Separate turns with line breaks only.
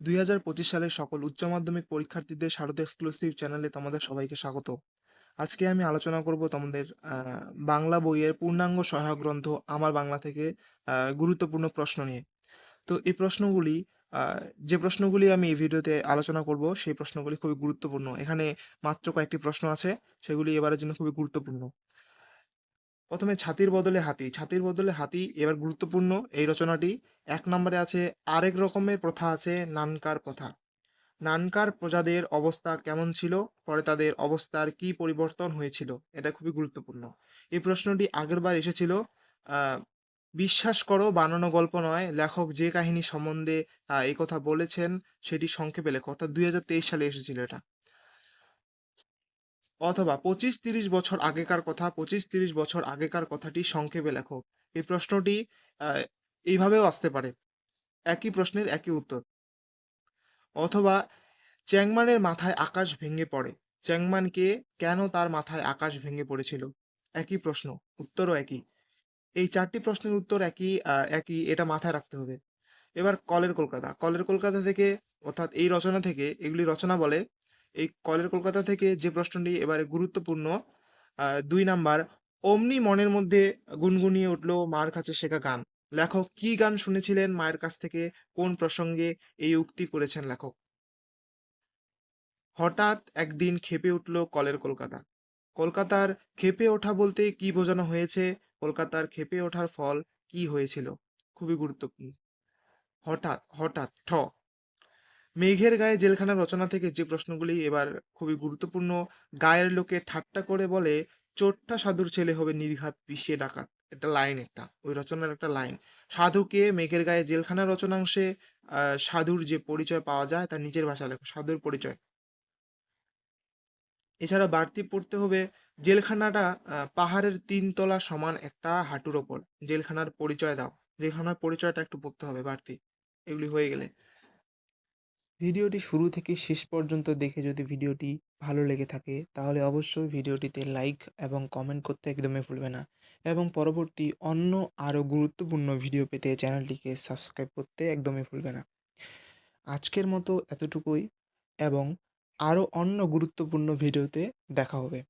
দুই হাজার পঁচিশ সালের সকল উচ্চ মাধ্যমিক পরীক্ষার্থীদের শারদ এক্সক্লুসিভ চ্যানেলে তোমাদের সবাইকে স্বাগত। আজকে আমি আলোচনা করব তোমাদের বাংলা বইয়ের পূর্ণাঙ্গ সহায়ক গ্রন্থ আমার বাংলা থেকে গুরুত্বপূর্ণ প্রশ্ন নিয়ে। তো এই প্রশ্নগুলি যে প্রশ্নগুলি আমি এই ভিডিওতে আলোচনা করব, সেই প্রশ্নগুলি খুবই গুরুত্বপূর্ণ। এখানে মাত্র কয়েকটি প্রশ্ন আছে, সেগুলি এবারের জন্য খুবই গুরুত্বপূর্ণ। প্রথমে ছাতির বদলে হাতি। ছাতির বদলে হাতি, এবার গুরুত্বপূর্ণ এই রচনাটি। এক নম্বরে আছে, আরেক রকমের প্রথা আছে, নানকার প্রথা। নানকার প্রজাদের অবস্থা কেমন ছিল? পরে তাদের অবস্থার কি পরিবর্তন হয়েছিল? এটা খুবই গুরুত্বপূর্ণ। এই প্রশ্নটি আগেরবার এসেছিল বিশ্বাস করো বানানো গল্প নয়, লেখক যে কাহিনী সম্বন্ধে এই কথা বলেছেন, সেটি সংক্ষেপে লেখো। অর্থাৎ দুই হাজার তেইশ সালে এসেছিল এটা। অথবা পঁচিশ তিরিশ বছর আগেকার কথা, পঁচিশ তিরিশ বছর আগেকার কথাটি সংক্ষেপে লেখো। এই প্রশ্নটি এইভাবেও আসতে পারে। একই প্রশ্নের একই উত্তর। অথবা, চ্যাংমানের মাথায় আকাশ ভেঙে পড়ে। চ্যাংমানকে কেন তার মাথায় আকাশ ভেঙে পড়েছিল? একই প্রশ্ন, উত্তরও একই। এই চারটি প্রশ্নের উত্তর একই একই, এটা মাথায় রাখতে হবে। এবার কলের কলকাতা। কলের কলকাতা থেকে, অর্থাৎ এই রচনা থেকে, এগুলি রচনা বলে এই কলের কলকাতা থেকে যে প্রশ্নটি এবারে গুরুত্বপূর্ণ দুই নাম্বার, অমনি মনের মধ্যে গুনগুনিয়ে উঠল মার কাছে শেখা গান। লেখক কি গান শুনেছিলেন? মায়ের কাছ থেকে কোন প্রসঙ্গে এই উক্তি করেছেন লেখক? হঠাৎ একদিন খেপে উঠল কলের কলকাতা। কলকাতার খেপে ওঠা বলতে কি বোঝানো হয়েছে? কলকাতার খেপে ওঠার ফল কি হয়েছিল? খুবই গুরুত্বপূর্ণ। হঠাৎ হঠাৎ, ঠ মেঘের গায়ে জেলখানা রচনা থেকে যে প্রশ্নগুলি এবার খুবই গুরুত্বপূর্ণ, গায়ের লোকে ঠাট্টা করে বলে চোট্টা সাধুর ছেলে হবে নির্ঘাত পিষিয়ে ডাকাত। একটা লাইন একটা, ওই রচনার একটা লাইন। সাধুকে মেঘের গায়ে জেলখানা রচনাংশে সাধুর যে পরিচয় পাওয়া যায় তার নিজের ভাষা লেখো, সাধুর পরিচয়। এছাড়া বাড়তি পড়তে হবে, জেলখানাটা পাহাড়ের তিনতলা সমান একটা হাঁটুর ওপর। জেলখানার পরিচয় দাও, জেলখানার পরিচয়টা একটু পড়তে হবে বাড়তি। এগুলি হয়ে গেলে। ভিডিওটি শুরু থেকে শেষ পর্যন্ত দেখে যদি ভিডিওটি ভালো লেগে থাকে, তাহলে অবশ্যই ভিডিওটিতে লাইক এবং কমেন্ট করতে একদমই ভুলবে না। এবং পরবর্তী অন্য আরও গুরুত্বপূর্ণ ভিডিও পেতে চ্যানেলটিকে সাবস্ক্রাইব করতে একদমই ভুলবে না। আজকের মতো এতটুকুই এবং আরও অন্য গুরুত্বপূর্ণ ভিডিওতে দেখা হবে।